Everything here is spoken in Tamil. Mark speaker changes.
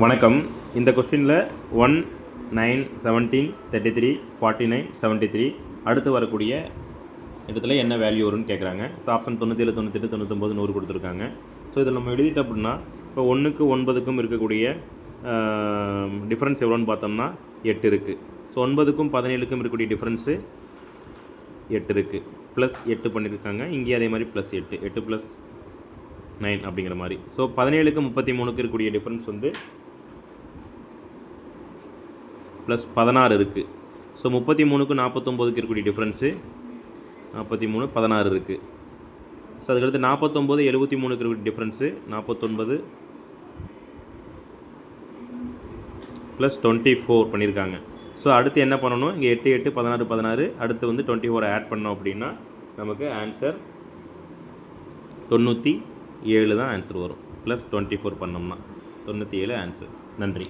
Speaker 1: வணக்கம். இந்த கொஸ்டினில் one nine seventeen thirty three forty nine seventy three அடுத்து வரக்கூடிய இடத்துல என்ன வேல்யூ வரும்னு கேட்குறாங்க ஸோ ஆப்ஷன் தொண்ணூற்றேழு தொண்ணூத்தெட்டு தொண்ணூத்தொம்பது நூறு கொடுத்துருக்காங்க. ஸோ இதில் நம்ம எழுதிட்டோம் அப்படின்னா இப்போ ஒன்றுக்கு ஒன்பதுக்கும் இருக்கக்கூடிய டிஃப்ரென்ஸ் எவ்வளோன்னு பார்த்தோம்னா எட்டு இருக்குது ஸோ ஒன்பதுக்கும் பதினேழுக்கும் இருக்கக்கூடிய டிஃப்ரென்ஸு எட்டு இருக்குது ப்ளஸ் எட்டு பண்ணியிருக்காங்க. இங்கேயும் அதே மாதிரி ப்ளஸ் எட்டு. எட்டு ப்ளஸ் நைன் அப்படிங்கிற மாதிரி. ஸோ பதினேழுக்கு முப்பத்தி மூணுக்கு இருக்கக்கூடிய டிஃப்ரென்ஸ் வந்து ப்ளஸ் பதினாறு இருக்குது ஸோ முப்பத்தி மூணுக்கு நாற்பத்தொம்போதுக்கு இருக்கக்கூடிய டிஃப்ரென்ஸு நாற்பத்தி மூணு பதினாறு இருக்குது ஸோ அதுக்கடுத்து நாற்பத்தொம்போது எழுபத்தி மூணுக்கு இருக்கக்கூடிய டிஃப்ரென்ஸு நாற்பத்தொன்பது ப்ளஸ் டுவெண்ட்டி ஃபோர் பண்ணியிருக்காங்க. ஸோ அடுத்து என்ன பண்ணணும்? இங்கே எட்டு எட்டு பதினாறு பதினாறு. அடுத்து வந்து டுவெண்ட்டி ஃபோர் ஆட் பண்ணோம் அப்படின்னா நமக்கு ஆன்சர் தொண்ணூற்றி ஏழு தான் ஆன்சர் வரும். ப்ளஸ் டுவெண்ட்டி ஃபோர் பண்ணோம்னா தொண்ணூற்றி ஏழு ஆன்சர் நன்றி.